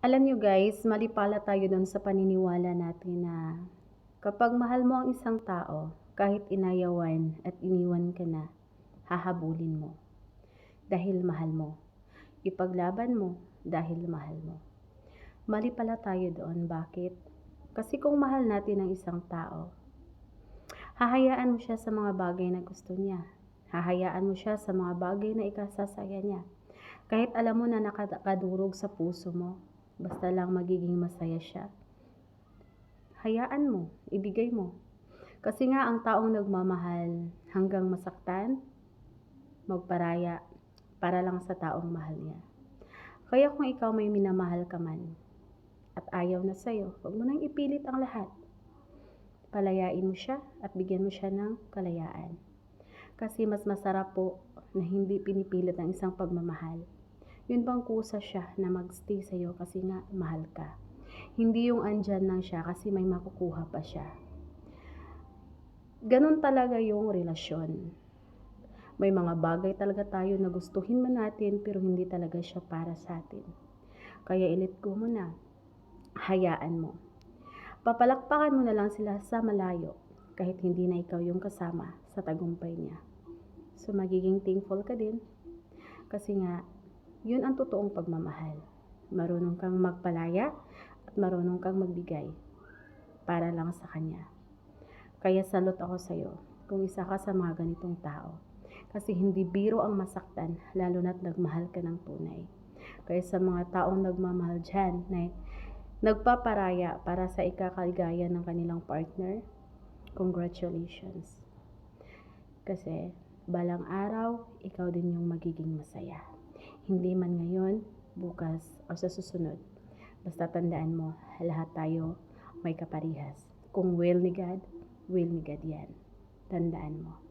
Alam nyo guys, mali pala tayo doon sa paniniwala natin na kapag mahal mo ang isang tao, kahit inayawan at iniwan ka na, hahabulin mo. Dahil mahal mo. Ipaglaban mo dahil mahal mo. Mali pala tayo doon. Bakit? Kasi kung mahal natin ang isang tao, hahayaan mo siya sa mga bagay na gusto niya. Hahayaan mo siya sa mga bagay na ikasasaya niya. Kahit alam mo na nakadurog sa puso mo, basta lang magiging masaya siya. Hayaan mo, ibigay mo. Kasi nga ang taong nagmamahal hanggang masaktan, magparaya para lang sa taong mahal niya. Kaya kung ikaw may minamahal ka man at ayaw na sa'yo, huwag mo nang ipilit ang lahat. Palayain mo siya at bigyan mo siya ng kalayaan. Kasi mas masarap po na hindi pinipilit ang isang pagmamahal. Yun bang kusa siya na magstay sa'yo kasi nga mahal ka. Hindi yung andyan lang siya kasi may makukuha pa siya. Ganon talaga yung relasyon. May mga bagay talaga tayo na gustuhin man natin pero hindi talaga siya para sa atin. Kaya ilit ko mo na. Hayaan mo. Papalakpakan mo na lang sila sa malayo kahit hindi na ikaw yung kasama sa tagumpay niya. So magiging thankful ka din kasi nga yun ang totoong pagmamahal. Marunong kang magpalaya at marunong kang magbigay para lang sa kanya. Kaya salot ako sa'yo kung isa ka sa mga ganitong tao. Kasi hindi biro ang masaktan, lalo na't nagmahal ka ng tunay. Kaya sa mga taong nagmamahal dyan, na nagpaparaya para sa ikakaligaya ng kanilang partner, congratulations. Kasi balang araw, ikaw din yung magiging masaya. Hindi man ngayon, bukas, o sa susunod. Basta tandaan mo, lahat tayo may kaparihas. Kung will ni God, will ni God yan. Tandaan mo.